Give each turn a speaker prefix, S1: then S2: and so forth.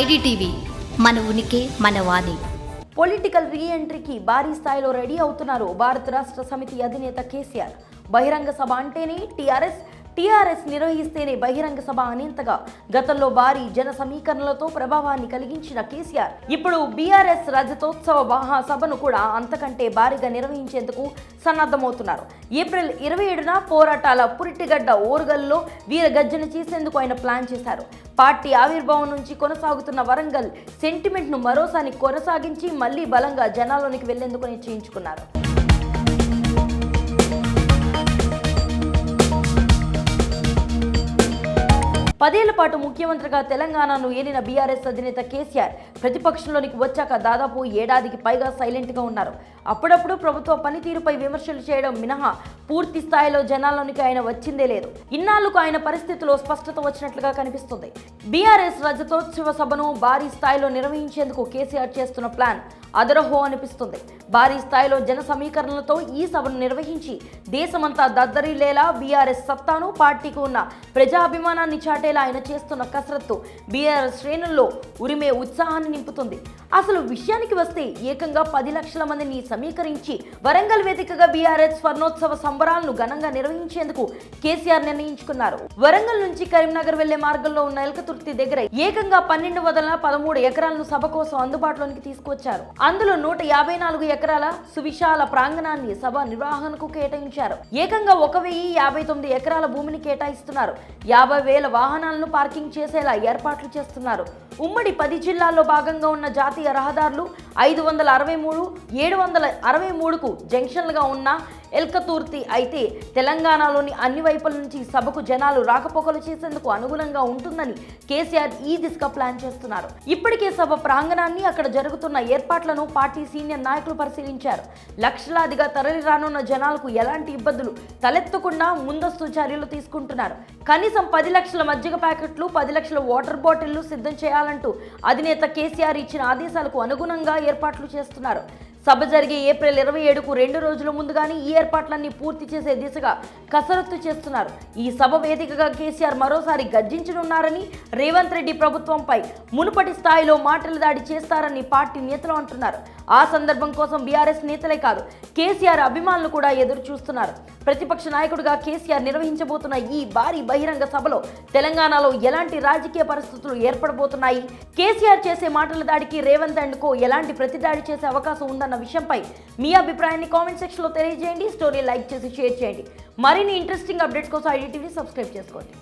S1: IDTV మన ఉనికి మన వాణి.
S2: పొలిటికల్ రీఎంట్రీకి భారీ స్థాయిలో రెడీ అవుతున్నారు భారత రాష్ట్ర సమితి అధినేత కేసీఆర్. బహిరంగ సభ అంటేనే టీఆర్ఎస్ టీఆర్ఎస్ నిర్వహిస్తేనే బహిరంగ సభ అనేంతగా. గతంలో భారీ జన సమీకరణలతో ప్రభావాన్ని కలిగించిన కేసీఆర్ ఇప్పుడు బీఆర్ఎస్ రజతోత్సవ మహాసభను కూడా అంతకంటే భారీగా నిర్వహించేందుకు సన్నద్ధమవుతున్నారు. ఏప్రిల్ ఇరవై ఏడున పోరాటాల పురిటిగడ్డ ఓరుగల్లో వీర గర్జన చేసేందుకు ఆయన ప్లాన్ చేశారు. పార్టీ ఆవిర్భావం నుంచి కొనసాగుతున్న వరంగల్ సెంటిమెంట్ను మరోసారి కొనసాగించి మళ్ళీ బలంగా జనాల్లోనికి వెళ్ళేందుకు నిశ్చయించుకున్నారు. పదేళ్ళ పాటు ముఖ్యమంత్రిగా తెలంగాణను ఏలిన బీఆర్ఎస్ అధినేత కేసీఆర్ ప్రతిపక్షంలోనికి వచ్చాక దాదాపు ఏడాదికి పైగా సైలెంట్గా ఉన్నారు. అప్పుడప్పుడు ప్రభుత్వ పనితీరుపై విమర్శలు చేయడం మినహా పూర్తి స్థాయిలో జనాల్లోనికి ఆయన వచ్చిందే లేదు. ఇన్నాళ్ళకు ఆయన పరిస్థితిలో స్పష్టత వచ్చినట్లుగా కనిపిస్తుంది. బీఆర్ఎస్ రజతోత్సవ సభను భారీ స్థాయిలో నిర్వహించేందుకు కేసీఆర్ చేస్తున్న ప్లాన్ అదరహో అనిపిస్తుంది. భారీ స్థాయిలో జన సమీకరణలతో ఈ సభను నిర్వహించి దేశమంతా దద్దరిల్లేలా బీఆర్ఎస్ సత్తాను పార్టీకి ఉన్న ప్రజాభిమానాన్ని చాటేలా ఆయన చేస్తున్న కసరత్తు బీఆర్ఎస్ శ్రేణుల్లో ఉరిమే ఉత్సాహాన్ని నింపుతుంది. అసలు విషయానికి వస్తే ఏకంగా పది లక్షల మందిని సమీకరించి వరంగల్ వేదికగా బీఆర్ఎస్ స్వర్ణోత్సవ సంబరాలను ఘనంగా నిర్వహించేందుకు కేసీఆర్ నిర్ణయించుకున్నారు. వరంగల్ నుంచి కరీంనగర్ వెళ్ళే మార్గంలో ఉన్న ఎల్కతుర్తి దగ్గర ఏకంగా పన్నెండు వందల పదమూడు ఎకరాలను సభ కోసం అందుబాటులోనికి తీసుకొచ్చారు. అందులో నూట యాభై నాలుగు ఎకరాల సువిశాల ప్రాంగణాన్ని సభ నిర్వహణకు కేటాయించారు. ఏకంగా ఒక వెయ్యి యాభై తొమ్మిది ఎకరాల భూమిని కేటాయిస్తున్నారు. యాభై వేల వాహనాలను పార్కింగ్ చేసేలా ఏర్పాట్లు చేస్తున్నారు. ఉమ్మడి పది జిల్లాల్లో భాగంగా ఉన్న జాతీయ రహదారులు ఐదు వందల అరవై మూడు ఏడు వందల అరవై మూడుకు జంక్షన్లుగా ఉన్న ఎల్కతూర్తి అయితే తెలంగాణలోని అన్ని వైపుల నుంచి సభకు జనాలు రాకపోకలు చేసేందుకు అనుగుణంగా ఉంటుందని కేసీఆర్ ఈ దిశగా ప్లాన్ చేస్తున్నారు. ఇప్పటికే సభ ప్రాంగణాన్ని అక్కడ జరుగుతున్న ఏర్పాట్లను పార్టీ సీనియర్ నాయకులు పరిశీలించారు. లక్షలాదిగా తరలి రానున్న జనాలకు ఎలాంటి ఇబ్బందులు తలెత్తకుండా ముందస్తు చర్యలు తీసుకుంటున్నారు. కనీసం పది లక్షల మజ్జిగ ప్యాకెట్లు పది లక్షల వాటర్ బాటిళ్ళు సిద్ధం చేయాలంటూ అధినేత కేసీఆర్ ఇచ్చిన ఆదేశాలకు అనుగుణంగా ఏర్పాట్లు చేస్తున్నారు. సభ జరిగే ఏప్రిల్ ఇరవై ఏడుకు రెండు రోజుల ముందుగానే ఈ ఏర్పాట్లన్నీ పూర్తి చేసే దిశగా కసరత్తు చేస్తున్నారు. ఈ సభ వేదికగా కేసీఆర్ మరోసారి గర్జించనున్నారని రేవంత్ రెడ్డి ప్రభుత్వంపై మునుపటి స్థాయిలో మాటల దాడి చేస్తారని పార్టీ నేతలు అంటున్నారు. ఆ సందర్భం కోసం బీఆర్ఎస్ నేతలే కాదు కేసీఆర్ అభిమానులు కూడా ఎదురు చూస్తున్నారు. ప్రతిపక్ష నాయకుడిగా కేసీఆర్ నిర్వహించబోతున్న ఈ భారీ బహిరంగ సభలో తెలంగాణలో ఎలాంటి రాజకీయ పరిస్థితులు ఏర్పడబోతున్నాయి? కేసీఆర్ చేసే మాటల దాడికి రేవంత్ అండ్ కో ఎలాంటి ప్రతిదాడి చేసే అవకాశం ఉందన్న విషయంపై మీ అభిప్రాయాన్ని కామెంట్ సెక్షన్లో తెలియజేయండి. స్టోరీ లైక్ చేసి షేర్ చేయండి. మరిన్ని ఇంట్రెస్టింగ్ అప్డేట్స్ కోసం ఐడి టీవీ సబ్స్క్రైబ్ చేసుకోండి.